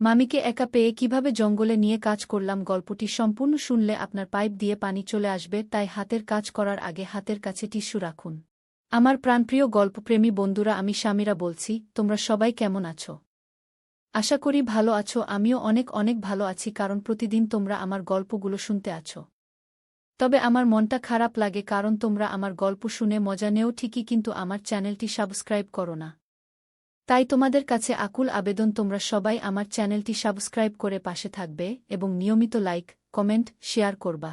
মামিকে একা পেয়ে কীভাবে জঙ্গলে নিয়ে কাজ করলাম গল্পটি সম্পূর্ণ শুনলে আপনার পাইপ দিয়ে পানি চলে আসবে, তাই হাতের কাজ করার আগে হাতের কাছে টিস্যু রাখুন। আমার প্রাণপ্রিয় গল্পপ্রেমী বন্ধুরা, আমি স্বামীরা বলছি, তোমরা সবাই কেমন আছো? আশা করি ভালো আছো, আমিও অনেক অনেক ভালো আছি, কারণ প্রতিদিন তোমরা আমার গল্পগুলো শুনতে আছো। তবে আমার মনটা খারাপ লাগে, কারণ তোমরা আমার গল্প শুনে মজা নেও ঠিকই, কিন্তু আমার চ্যানেলটি সাবস্ক্রাইব করো না। তাই তোমাদের কাছে আকুল আবেদন, তোমরা সবাই আমার চ্যানেলটি সাবস্ক্রাইব করে পাশে থাকবে এবং নিয়মিত লাইক, কমেন্ট, শেয়ার করবা।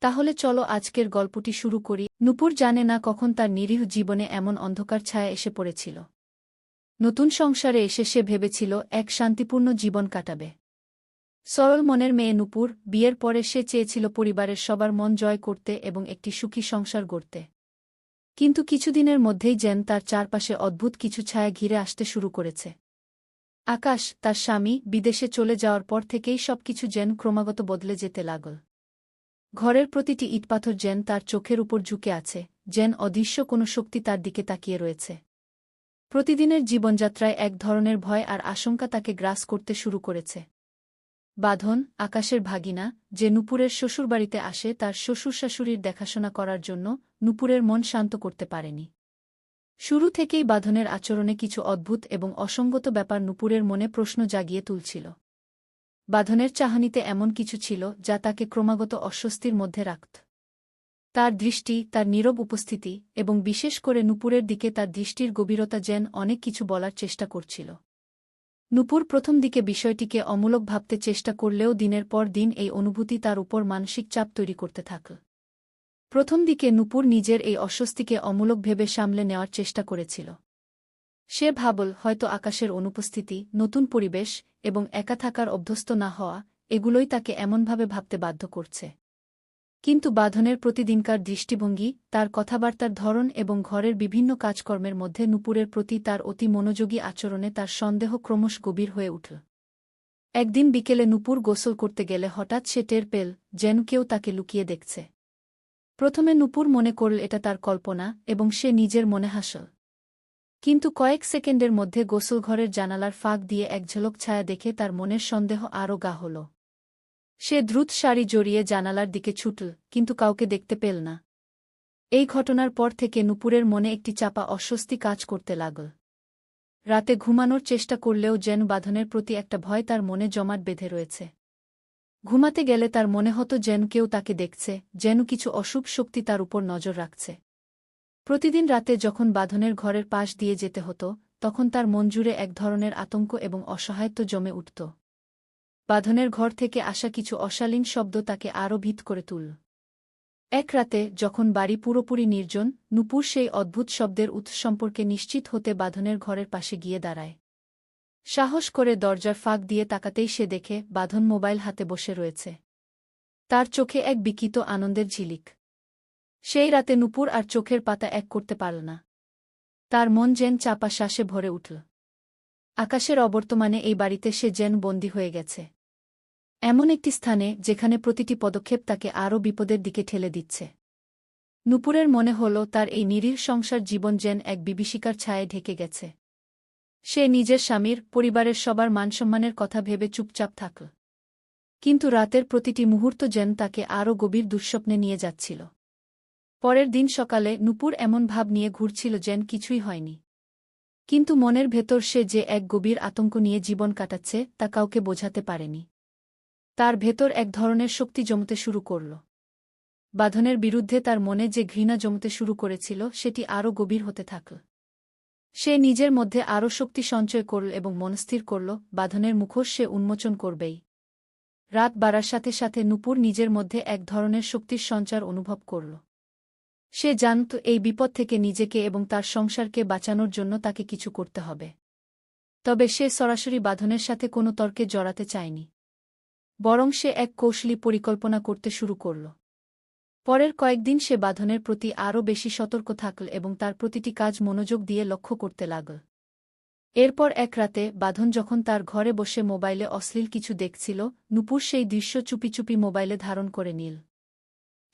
তাহলে চলো আজকের গল্পটি শুরু করি। নুপুর জানে না কখন তার নিরীহ জীবনে এমন অন্ধকার ছায়া এসে পড়েছিল। নতুন সংসারে এসে সে ভেবেছিল, এক শান্তিপূর্ণ জীবন কাটাবে। সরল মনের মেয়ে নুপুর, বিয়ের পরে সে চেয়েছিল পরিবারের সবার মন জয় করতে এবং একটি সুখী সংসার গড়তে। কিন্তু কিছুদিনের মধ্যেই যেন তার চারপাশে অদ্ভুত কিছু ছায়া ঘিরে আসতে শুরু করেছে। আকাশ, তার স্বামী, বিদেশে চলে যাওয়ার পর থেকেই সবকিছু যেন ক্রমাগত বদলে যেতে লাগল। ঘরের প্রতিটি ইটপাথর যেন তার চোখের উপর ঝুঁকে আছে যেন অদৃশ্য কোনো শক্তি তার দিকে তাকিয়ে রয়েছে। প্রতিদিনের জীবনযাত্রায় এক ধরনের ভয় আর আশঙ্কা তাকে গ্রাস করতে শুরু করেছে। বাঁধন, আকাশের ভাগিনা, যে নুপুরের শ্বশুরবাড়িতে আসে তার শ্বশুর শাশুড়ির দেখাশোনা করার জন্য নুপুরের মন শান্ত করতে পারেনি। শুরু থেকেই বাঁধনের আচরণে কিছু অদ্ভুত এবং অসঙ্গত ব্যাপার নুপুরের মনে প্রশ্ন জাগিয়ে তুলছিল। বাঁধনের চাহানিতে এমন কিছু ছিল যা তাকে ক্রমাগত অস্বস্তির মধ্যে রাখত। তার দৃষ্টি, তার নীরব উপস্থিতি এবং বিশেষ করে নুপুরের দিকে তার দৃষ্টির গভীরতা যেন অনেক কিছু বলার চেষ্টা করছিল। নুপুর প্রথম দিকে বিষয়টিকে অমূলক ভাবতে চেষ্টা করলেও দিনের পর দিন এই অনুভূতি তার উপর মানসিক চাপ তৈরি করতে থাকল। প্রথম দিকে নূপুর নিজের এই অস্বস্তিকে অমূলক ভেবে সামলে নেওয়ার চেষ্টা করেছিল। সে ভাবল, হয়তো আকাশের অনুপস্থিতি, নতুন পরিবেশ এবং একা থাকার অভ্যস্ত না হওয়া, এগুলোই তাকে এমনভাবে ভাবতে বাধ্য করছে। কিন্তু বাঁধনের প্রতিদিনকার দৃষ্টিভঙ্গি, তার কথাবার্তার ধরন এবং ঘরের বিভিন্ন কাজকর্মের মধ্যে নুপুরের প্রতি তার অতি মনোযোগী আচরণে তার সন্দেহ ক্রমশ গভীর হয়ে উঠল। একদিন বিকেলে নুপুর গোসল করতে গেলে হঠাৎ সে টের পেল, যেন কেউ তাকে লুকিয়ে দেখছে। প্রথমে নুপুর মনে করল এটা তার কল্পনা এবং সে নিজের মনে হাসল। কিন্তু কয়েক সেকেন্ডের মধ্যে গোসলঘরের জানালার ফাঁক দিয়ে এক ঝলক ছায়া দেখে তার মনের সন্দেহ আরও গা হল। সে দ্রুত শাড়ি জড়িয়ে জানালার দিকে ছুটল, কিন্তু কাউকে দেখতে পেল না। এই ঘটনার পর থেকে নুপুরের মনে একটি চাপা অস্বস্তি কাজ করতে লাগল। রাতে ঘুমানোর চেষ্টা করলেও যেন বাঁধনের প্রতি একটা ভয় তার মনে জমাট বেঁধে রয়েছে। ঘুমাতে গেলে তার মনে হতো যেন কেউ তাকে দেখছে, যেন কিছু অশুভ শক্তি তার উপর নজর রাখছে। প্রতিদিন রাতে যখন বাঁধনের ঘরের পাশ দিয়ে যেতে হতো, তখন তার মন জুড়ে এক ধরনের আতঙ্ক এবং অসহায়ত্ব জমে উঠত। বাঁধনের ঘর থেকে আসা কিছু অশালীন শব্দ তাকে আরও ভীত করে তুলল এক রাতে, যখন বাড়ি পুরোপুরি নির্জন, নুপুর সেই অদ্ভুত শব্দের উৎস সম্পর্কে নিশ্চিত হতে বাঁধনের ঘরের পাশে গিয়ে দাঁড়ায়। সাহস করে দরজার ফাঁক দিয়ে তাকাতেই সে দেখে বাঁধন মোবাইল হাতে বসে রয়েছে। তার চোখে এক বিকিত আনন্দের ঝিলিক। সেই রাতে নুপুর আর চোখের পাতা এক করতে পারল না। তার মন যেন চাপা শ্বাসে ভরে উঠল। আকাশের অবর্তমানে এই বাড়িতে সে যেন বন্দী হয়ে গেছে। এমন একটি স্থানে যেখানে প্রতিটি পদক্ষেপ তাকে আরও বিপদের দিকে ঠেলে দিচ্ছে। নুপুরের মনে হল তার এই নিরীহ সংসার জীবন যেন এক বিভীষিকার ছায়ে ঢেকে গেছে। সে নিজের স্বামীর, পরিবারের সবার মানসম্মানের কথা ভেবে চুপচাপ থাকল কিন্তু রাতের প্রতিটি মুহূর্ত যেন তাকে আরও গভীর দুঃস্বপ্নে নিয়ে যাচ্ছিল। পরের দিন সকালে নুপুর এমন ভাব নিয়ে ঘুরছিল যেন কিছুই হয়নি। কিন্তু মনের ভেতর সে যে এক গভীর আতঙ্ক নিয়ে জীবন কাটাচ্ছে, তা কাউকে বোঝাতে পারেনি। তার ভেতর এক ধরনের শক্তি জমতে শুরু করল। বাঁধনের বিরুদ্ধে তার মনে যে ঘৃণা জমতে শুরু করেছিল, সেটি আরও গভীর হতে থাকল সে নিজের মধ্যে আরও শক্তি সঞ্চয় করল এবং মনস্থির করল, বাঁধনের মুখোশ সে উন্মোচন করবেই। রাত বাড়ার সাথে সাথে নুপুর নিজের মধ্যে এক ধরনের শক্তির সঞ্চার অনুভব করল। সে জানত এই বিপদ থেকে নিজেকে এবং তার সংসারকে বাঁচানোর জন্য তাকে কিছু করতে হবে। তবে সে সরাসরি বাঁধনের সাথে কোনো তর্কে জড়াতে চায়নি। বরং সে এক কৌশলী পরিকল্পনা করতে শুরু করল। পরের কয়েকদিন সে বাঁধনের প্রতি আরও বেশি সতর্ক থাকল এবং তার প্রতিটি কাজ মনোযোগ দিয়ে লক্ষ্য করতে লাগল। এরপর এক রাতে বাঁধন যখন তার ঘরে বসে মোবাইলে অশ্লীল কিছু দেখছিল, নুপুর সেই দৃশ্য চুপি চুপি মোবাইলে ধারণ করে নিল।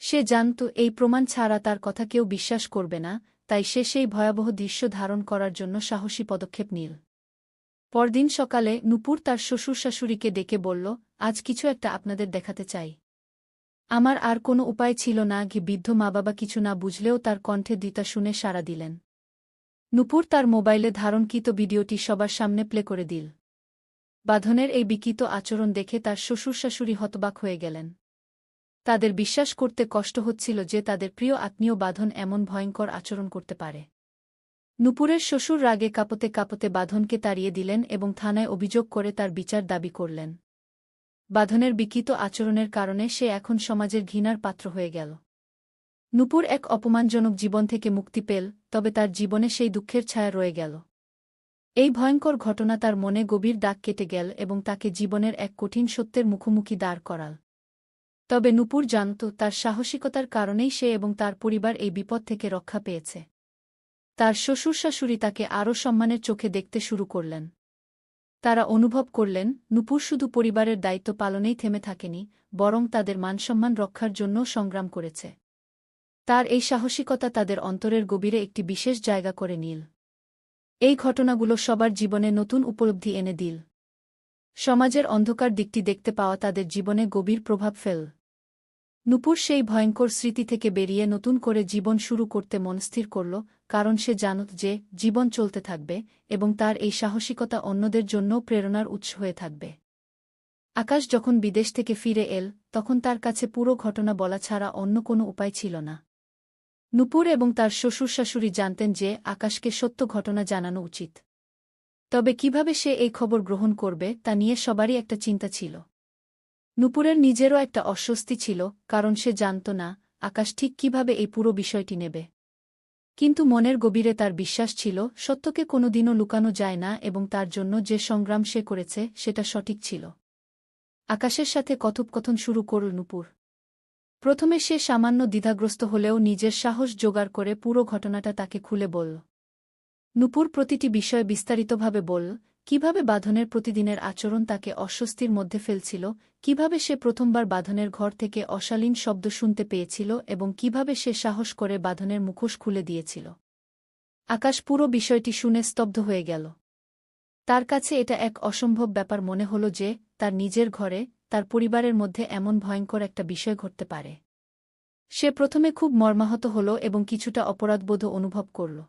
সে জানত, এই প্রমাণ ছাড়া তার কথা কেউ বিশ্বাস করবে না, তাই সে সেই ভয়াবহ দৃশ্য ধারণ করার জন্য সাহসী পদক্ষেপ নিল। পরদিন সকালে নুপুর তার শ্বশুর শাশুড়িকে ডেকে বলল, আজ কিছু একটা আপনাদের দেখাতে চাই। আমার আর কোনো উপায় ছিল না ঘি বৃদ্ধ মা বাবা কিছু না বুঝলেও তার কণ্ঠে দিতা শুনে সাড়া দিলেন। নুপুর তার মোবাইলে ধারণকৃত ভিডিওটি সবার সামনে প্লে করে দিল। বাঁধনের এই বিকৃত আচরণ দেখে তার শ্বশুর শাশুড়ি হতবাক হয়ে গেলেন। তাদের বিশ্বাস করতে কষ্ট হচ্ছিল যে তাদের প্রিয় আত্মীয় বাঁধন এমন ভয়ঙ্কর আচরণ করতে পারে। নুপুরের শ্বশুর রাগে কাপতে কাপতে বাঁধনকে তাড়িয়ে দিলেন এবং থানায় অভিযোগ করে তার বিচার দাবি করলেন। বাঁধনের বিকৃত আচরণের কারণে সে এখন সমাজের ঘৃণার পাত্র হয়ে গেল। নুপুর এক অপমানজনক জীবন থেকে মুক্তি পেল, তবে তার জীবনে সেই দুঃখের ছায়া রয়ে গেল। এই ভয়ঙ্কর ঘটনা তার মনে গভীর দাগ কেটে গেল এবং তাকে জীবনের এক কঠিন সত্যের মুখোমুখি দাঁড় করাল। তবে নুপুর জানত, তার সাহসিকতার কারণেই সে এবং তার পরিবার এই বিপদ থেকে রক্ষা পেয়েছে। তার শ্বশুর শাশুড়ি তাকে আরও সম্মানের চোখে দেখতে শুরু করলেন। তারা অনুভব করলেন, নুপুর শুধু পরিবারের দায়িত্ব পালনেই থেমে থাকেনি, বরং তাদের মানসম্মান রক্ষার জন্য সংগ্রাম করেছে। তার এই সাহসিকতা তাদের অন্তরের গভীরে একটি বিশেষ জায়গা করে নীল। এই ঘটনাগুলো সবার জীবনে নতুন উপলব্ধি এনে দিল। সমাজের অন্ধকার দিকটি দেখতে পাওয়া তাদের জীবনে গভীর প্রভাব ফেল। নুপুর সেই ভয়ঙ্কর স্মৃতি থেকে বেরিয়ে নতুন করে জীবন শুরু করতে মনস্থির করল, কারণ সে জানত যে, জীবন চলতে থাকবে এবং তার এই সাহসিকতা অন্যদের জন্যও প্রেরণার উৎস হয়ে থাকবে। আকাশ যখন বিদেশ থেকে ফিরে এল, তখন তার কাছে পুরো ঘটনা বলা ছাড়া অন্য কোনো উপায় ছিল না। নুপুর এবং তার শ্বশুর শাশুড়ি জানতেন যে, আকাশকে সত্য ঘটনা জানানো উচিত। তবে কীভাবে সে এই খবর গ্রহণ করবে, তা নিয়ে সবারই একটা চিন্তা ছিল। নুপুরের নিজেরও একটা অস্বস্তি ছিল, কারণ সে জানত না, আকাশ ঠিক কীভাবে এই পুরো বিষয়টি নেবে। কিন্তু মনের গভীরে তার বিশ্বাস ছিল, সত্যকে কোনোদিনও লুকানো যায় না এবং তার জন্য যে সংগ্রাম সে করেছে, সেটা সঠিক ছিল। আকাশের সাথে কথোপকথন শুরু করল নুপুর। প্রথমে সে সামান্য দ্বিধাগ্রস্ত হলেও নিজের সাহস জোগাড় করে পুরো ঘটনাটা তাকে খুলে বলল। নুপুর প্রতিটি বিষয়ে বিস্তারিতভাবে বলল কীভাবে বাঁধনের প্রতিদিনের আচরণ তাকে অস্বস্তির মধ্যে ফেলছিল, কীভাবে সে প্রথমবার বাঁধনের ঘর থেকে অশালীন শব্দ শুনতে পেয়েছিল এবং কীভাবে সে সাহস করে বাঁধনের মুখোশ খুলে দিয়েছিল। আকাশ পুরো বিষয়টি শুনে স্তব্ধ হয়ে গেল। তার কাছে এটা এক অসম্ভব ব্যাপার মনে হল যে, তার নিজের ঘরে, তার পরিবারের মধ্যে এমন ভয়ঙ্কর একটা বিষয় ঘটতে পারে। সে প্রথমে খুব মর্মাহত হল এবং কিছুটা অপরাধবোধ অনুভব করল।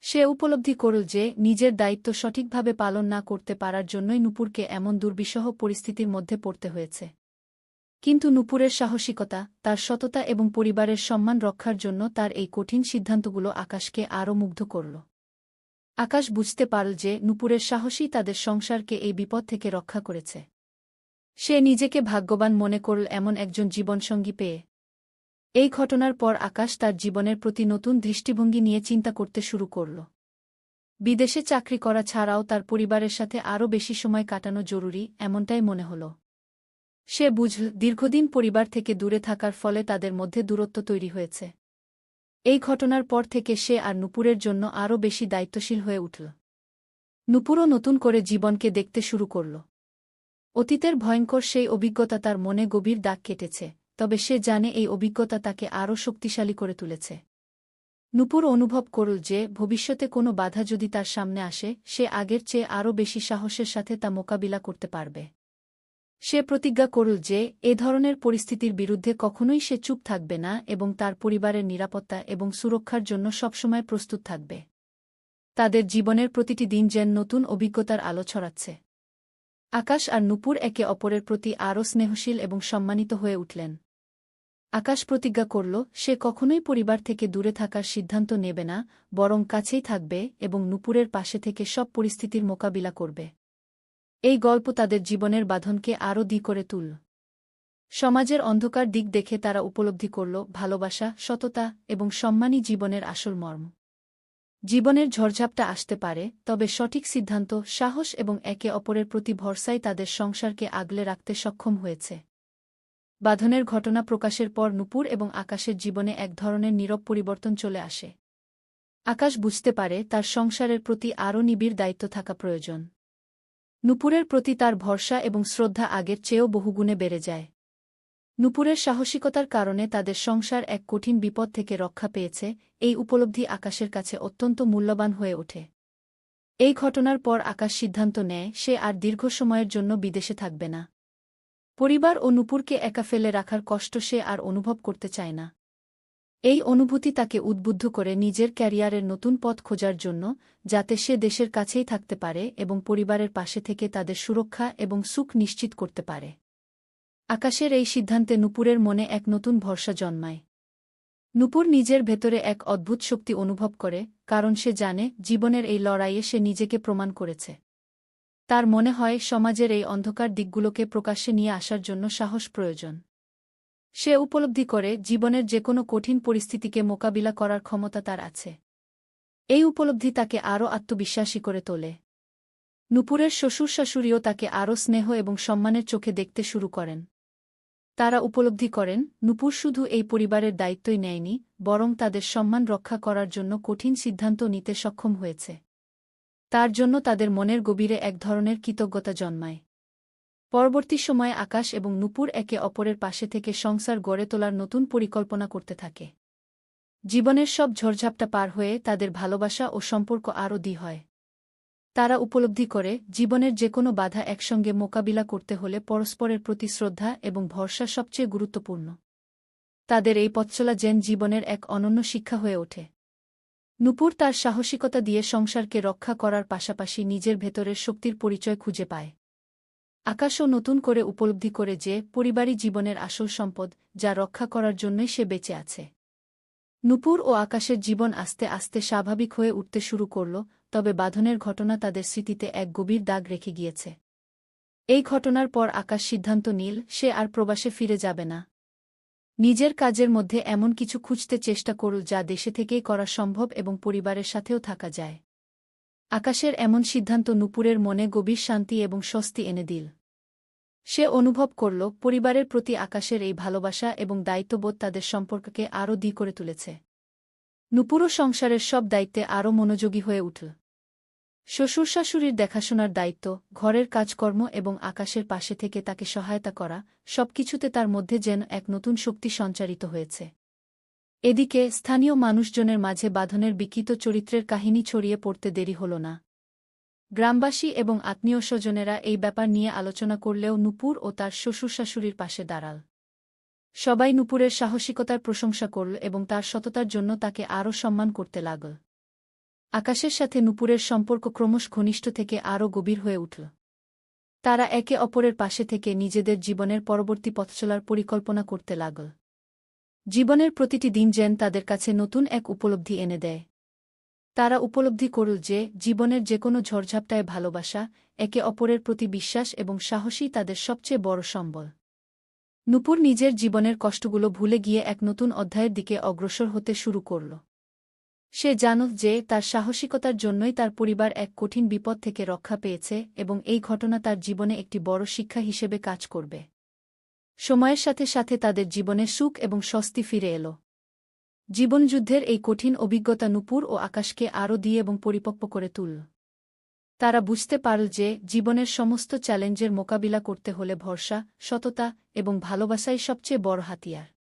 সে উপলব্ধি করল যে, নিজের দায়িত্ব সঠিকভাবে পালন না করতে পারার জন্যই নুপুরকে এমন দুর্বিষহ পরিস্থিতির মধ্যে পড়তে হয়েছে। কিন্তু নুপুরের সাহসিকতা, তার সততা এবং পরিবারের সম্মান রক্ষার জন্য তার এই কঠিন সিদ্ধান্তগুলো আকাশকে আরও মুগ্ধ করল। আকাশ বুঝতে পারল যে, নুপুরের সাহসী তাদের সংসারকে এই বিপদ থেকে রক্ষা করেছে। সে নিজেকে ভাগ্যবান মনে করল এমন একজন জীবনসঙ্গী পেয়ে। এই ঘটনার পর আকাশ তার জীবনের প্রতি নতুন দৃষ্টিভঙ্গি নিয়ে চিন্তা করতে শুরু করল। বিদেশে চাকরি করা ছাড়াও তার পরিবারের সাথে আরও বেশি সময় কাটানো জরুরি, এমনটাই মনে হল। সে বুঝল দীর্ঘদিন পরিবার থেকে দূরে থাকার ফলে তাদের মধ্যে দূরত্ব তৈরি হয়েছে। এই ঘটনার পর থেকে সে আর নুপুরের জন্য আরও বেশি দায়িত্বশীল হয়ে উঠল। নুপুরও নতুন করে জীবনকে দেখতে শুরু করল। অতীতের ভয়ঙ্কর সেই অভিজ্ঞতা তার মনে গভীর দাগ কেটেছে। তবে সে জানে এই অভিজ্ঞতা তাকে আরও শক্তিশালী করে তুলেছে। নুপুর অনুভব করল যে ভবিষ্যতে কোনো বাধা যদি তার সামনে আসে, সে আগের চেয়ে আরও বেশি সাহসের সাথে তা মোকাবিলা করতে পারবে। সে প্রতিজ্ঞা করল যে এ ধরনের পরিস্থিতির বিরুদ্ধে কখনোই সে চুপ থাকবে না এবং তার পরিবারের নিরাপত্তা এবং সুরক্ষার জন্য সবসময় প্রস্তুত থাকবে। তাদের জীবনের প্রতিটি দিন যেন নতুন অভিজ্ঞতার আলো ছড়াচ্ছে। আকাশ আর নুপুর একে অপরের প্রতি আরও স্নেহশীল এবং সম্মানিত হয়ে উঠলেন। আকাশ প্রতিজ্ঞা করল, সে কখনোই পরিবার থেকে দূরে থাকার সিদ্ধান্ত নেবে না, বরং কাছেই থাকবে এবং নুপুরের পাশে থেকে সব পরিস্থিতির মোকাবিলা করবে। এই গল্প তাদের জীবনের বাঁধনকে আরও দি করে তুল। সমাজের অন্ধকার দিক দেখে তারা উপলব্ধি করল, ভালোবাসা, সততা এবং সম্মানী জীবনের আসল মর্ম। জীবনের ঝড়ঝাপটা আসতে পারে, তবে সঠিক সিদ্ধান্ত, সাহস এবং একে অপরের প্রতি ভরসাই তাদের সংসারকে আগলে রাখতে সক্ষম হয়েছে। বাঁধনের ঘটনা প্রকাশের পর নুপুর এবং আকাশের জীবনে এক ধরনের নীরব পরিবর্তন চলে আসে। আকাশ বুঝতে পারে তার সংসারের প্রতি আরও নিবিড় দায়িত্ব থাকা প্রয়োজন। নুপুরের প্রতি তার ভরসা এবং শ্রদ্ধা আগের চেয়েও বহুগুণে বেড়ে যায়। নুপুরের সাহসিকতার কারণে তাদের সংসার এক কঠিন বিপদ থেকে রক্ষা পেয়েছে, এই উপলব্ধি আকাশের কাছে অত্যন্ত মূল্যবান হয়ে ওঠে। এই ঘটনার পর আকাশ সিদ্ধান্ত নেয়, সে আর দীর্ঘ সময়ের জন্য বিদেশে থাকবে না। পরিবার ও নুপুরকে একা ফেলে রাখার কষ্ট সে আর অনুভব করতে চায় না। এই অনুভূতি তাকে উদ্বুদ্ধ করে নিজের ক্যারিয়ারের নতুন পথ খোঁজার জন্য, যাতে সে দেশের কাছেই থাকতে পারে এবং পরিবারের পাশে থেকে তাদের সুরক্ষা এবং সুখ নিশ্চিত করতে পারে। আকাশের এই সিদ্ধান্তে নুপুরের মনে এক নতুন ভরসা জন্মায়। নুপুর নিজের ভেতরে এক অদ্ভুত শক্তি অনুভব করে, কারণ সে জানে জীবনের এই লড়াইয়ে সে নিজেকে প্রমাণ করেছে। তার মনে হয় সমাজের এই অন্ধকার দিকগুলোকে প্রকাশ্যে নিয়ে আসার জন্য সাহস প্রয়োজন। সে উপলব্ধি করে জীবনের যে কোনো কঠিন পরিস্থিতিকে মোকাবিলা করার ক্ষমতা তার আছে। এই উপলব্ধি তাকে আরও আত্মবিশ্বাসী করে তোলে। নুপুরের শ্বশুর শাশুড়িও তাকে আরও স্নেহ এবং সম্মানের চোখে দেখতে শুরু করেন। তারা উপলব্ধি করেন, নুপুর শুধু এই পরিবারের দায়িত্বই নেয়নি, বরং তাদের সম্মান রক্ষা করার জন্য কঠিন সিদ্ধান্ত নিতে সক্ষম হয়েছে। তার জন্য তাদের মনের গভীরে এক ধরনের কৃতজ্ঞতা জন্মায়। পরবর্তী সময়ে আকাশ এবং নুপুর একে অপরের পাশে থেকে সংসার গড়ে তোলার নতুন পরিকল্পনা করতে থাকে। জীবনের সব ঝড়ঝাপটা পার হয়ে তাদের ভালোবাসা ও সম্পর্ক আরও দি হয়। তারা উপলব্ধি করে, জীবনের যে কোনো বাধা একসঙ্গে মোকাবিলা করতে হলে পরস্পরের প্রতি শ্রদ্ধা এবং ভরসা সবচেয়ে গুরুত্বপূর্ণ। তাদের এই পথচলা জেন জীবনের এক অনন্য শিক্ষা হয়ে ওঠে। নুপুর তার সাহসিকতা দিয়ে সংসারকে রক্ষা করার পাশাপাশি নিজের ভেতরের শক্তির পরিচয় খুঁজে পায়। আকাশও নতুন করে উপলব্ধি করে যে, পরিবারই জীবনের আসল সম্পদ, যা রক্ষা করার জন্যই সে বেঁচে আছে। নুপুর ও আকাশের জীবন আস্তে আস্তে স্বাভাবিক হয়ে উঠতে শুরু করল, তবে বাঁধনের ঘটনা তাদের স্মৃতিতে এক গভীর দাগ রেখে গিয়েছে। এই ঘটনার পর আকাশ সিদ্ধান্ত নীল, সে আর প্রবাসে ফিরে যাবে না। নিজের কাজের মধ্যে এমন কিছু খুঁজতে চেষ্টা করল যা দেশে থেকেই করা সম্ভব এবং পরিবারের সাথেও থাকা যায়। আকাশের এমন সিদ্ধান্ত নুপুরের মনে গভীর শান্তি এবং স্বস্তি এনে দিল। সে অনুভব করল, পরিবারের প্রতি আকাশের এই ভালোবাসা এবং দায়িত্ববোধ তাদের সম্পর্ককে আরও দি করে তুলেছে। নুপুরও সংসারের সব দায়িত্বে আরও মনোযোগী হয়ে উঠল। শ্বশুর শাশুড়ির দেখাশোনার দায়িত্ব, ঘরের কাজকর্ম এবং আকাশের পাশে থেকে তাকে সহায়তা করা, সবকিছুতে তার মধ্যে যেন এক নতুন শক্তি সঞ্চারিত হয়েছে। এদিকে, স্থানীয় মানুষজনের মাঝে বাঁধনের বিকৃত চরিত্রের কাহিনী ছড়িয়ে পড়তে দেরি হল না। গ্রামবাসী এবং আত্মীয় স্বজনেরা এই ব্যাপার নিয়ে আলোচনা করলেও নুপুর ও তার শ্বশুর শাশুড়ির পাশে দাঁড়াল। সবাই নুপুরের সাহসিকতার প্রশংসা করল এবং তার সততার জন্য তাকে আরও সম্মান করতে লাগল। আকাশের সাথে নুপুরের সম্পর্ক ক্রমশ ঘনিষ্ঠ থেকে আরও গভীর হয়ে উঠল। তারা একে অপরের পাশে থেকে নিজেদের জীবনের পরবর্তী পথচলার পরিকল্পনা করতে লাগল। জীবনের প্রতিটি দিন যেন তাদের কাছে নতুন এক উপলব্ধি এনে দেয়। তারা উপলব্ধি করল যে, জীবনের যে কোনো ঝড়ঝাপটায় ভালোবাসা, একে অপরের প্রতি বিশ্বাস এবং সাহসী তাদের সবচেয়ে বড় সম্বল। নুপুর নিজের জীবনের কষ্টগুলো ভুলে গিয়ে এক নতুন অধ্যায়ের দিকে অগ্রসর হতে শুরু করল। সে জানত যে তার সাহসিকতার জন্যই তার পরিবার এক কঠিন বিপদ থেকে রক্ষা পেয়েছে এবং এই ঘটনা তার জীবনে একটি বড় শিক্ষা হিসেবে কাজ করবে। সময়ের সাথে সাথে তাদের জীবনে সুখ এবং স্বস্তি ফিরে এল। জীবনযুদ্ধের এই কঠিন অভিজ্ঞতা নুপুর ও আকাশকে আরও দিয়ে এবং পরিপক্ব করে তুলল। তারা বুঝতে পারল যে জীবনের সমস্ত চ্যালেঞ্জের মোকাবিলা করতে হলে ভরসা, সততা এবং ভালোবাসাই সবচেয়ে বড় হাতিয়ার।